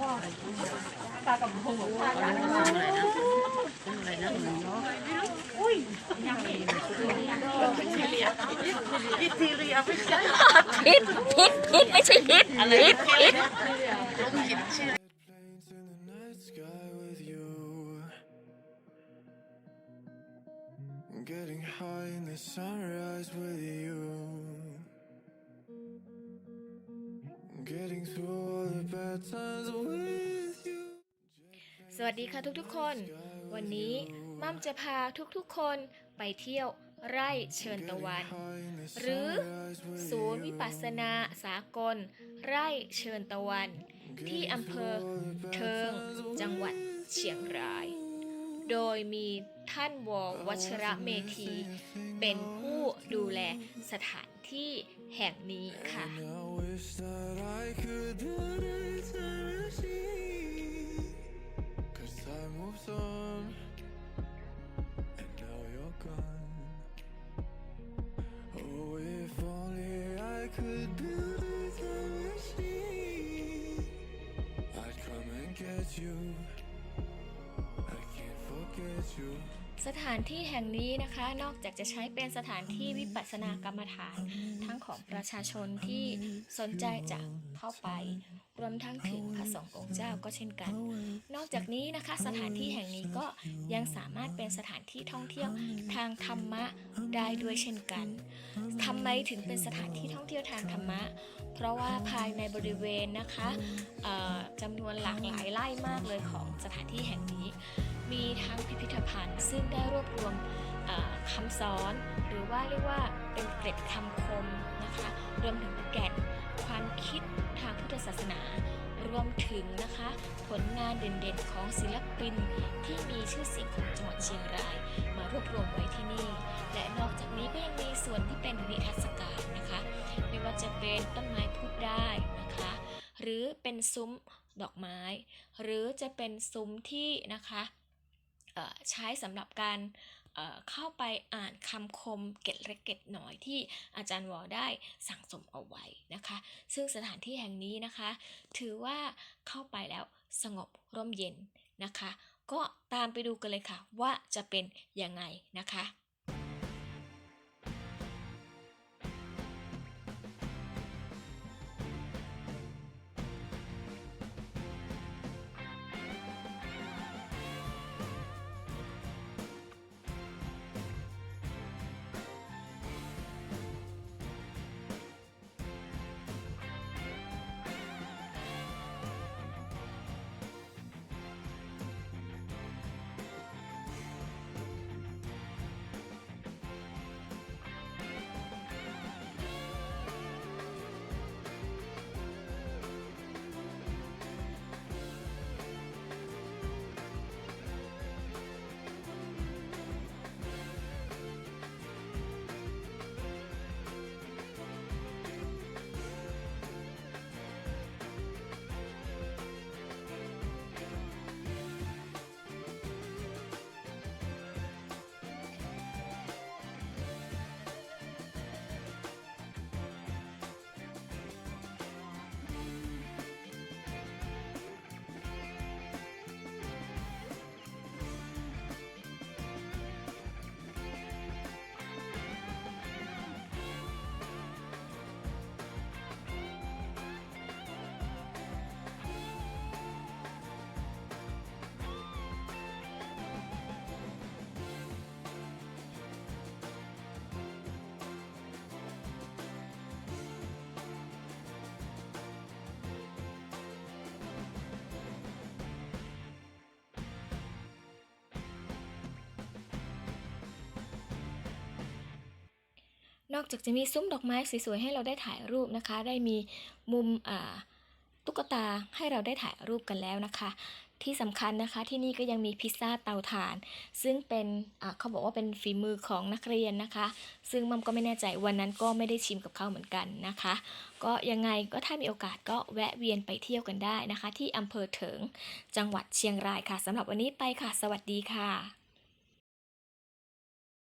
พ่อตากับหูตากับหูอะไรนะเนาะยังเองอิตาเลียไม่ใช่พิษพิษพิษไม่ใช่พิษอะไรพิษพิษลงหินชื่อ Planes in the night sky with you. I'm getting high in the sunrise with you. สวัสดีค่ะทุกๆคน วันนี้มัมจะพาทุกๆคนไปเที่ยวไร่เชิญตะวัน หรือศูนย์วิปัสสนาสากล ไร่เชิญตะวัน ที่อำเภอเทิงจังหวัดเชียงราย โดยมีท่านววัชระเมธี เป็นผู้ดูแลสถานที่แห่งนี้ค่ะ And I wish that สถานที่แห่งนี้นะคะนอกจากจะใช้เป็นสถานที่วิปัสสนากรรมฐาน ทั้งของประชาชนที่สนใจจะเข้าไป รวมทั้งถึงพระสงฆ์องค์เจ้าก็เช่นกัน นอกจากนี้นะคะสถานที่แห่งนี้ก็ยังสามารถเป็นสถานที่ท่องเที่ยวทางธรรมะได้ด้วยเช่นกันทำไมถึงเป็นสถานที่ท่องเที่ยวทางธรรมะ เพราะว่าภายในบริเวณนะคะจำนวนหลากหลายไร่มากเลยของสถานที่แห่งนี้ มีทั้ง พิพิธภัณฑ์ซึ่งได้รวบรวมคำสอน หรือว่าเรียกว่าเป็นเกร็ดคำคมนะคะรวมถึงแก่นความคิดทางพุทธศาสนารวมถึงนะคะผลงานเด่นๆของศิลปินที่มีชื่อเสียงของจังหวัดเชียงราย มารวบรวมไว้ที่นี่ และนอกจากนี้ก็ยังมีส่วนที่เป็นนิทรรศการนะคะ ไม่ว่าจะเป็นต้นไม้พูดได้นะคะ หรือเป็นซุ้มดอกไม้ หรือจะเป็นซุ้มที่นะคะ ใช้สำหรับการเข้าไปอ่านคำคมเก็ดเล็กเก็ดน้อยที่อาจารย์วอได้สั่งสมเอาไว้นะคะ ซึ่งสถานที่แห่งนี้นะคะ ถือว่าเข้าไปแล้วสงบร่มเย็นนะคะ ก็ตามไปดูกันเลยค่ะว่าจะเป็นยังไงนะคะ นอกจากจะมีซุ้มดอกไม้สวยๆให้เราได้ถ่ายรูปนะคะ ได้มีมุมตุ๊กตาให้เราได้ถ่ายรูปกันแล้วนะคะ ที่สำคัญนะคะที่นี่ก็ยังมีพิซซ่าเตาถ่าน ซึ่งเป็นเขาบอกว่าเป็นฝีมือของนักเรียนนะคะ ซึ่งมัมก็ไม่แน่ใจวันนั้นก็ไม่ได้ชิมกับเขาเหมือนกันนะคะ ก็ยังไงก็ถ้ามีโอกาสก็แวะเวียนไปเที่ยวกันได้นะคะ ที่อำเภอเถิงจังหวัดเชียงรายค่ะสำหรับวันนี้ไปค่ะ สวัสดีค่ะ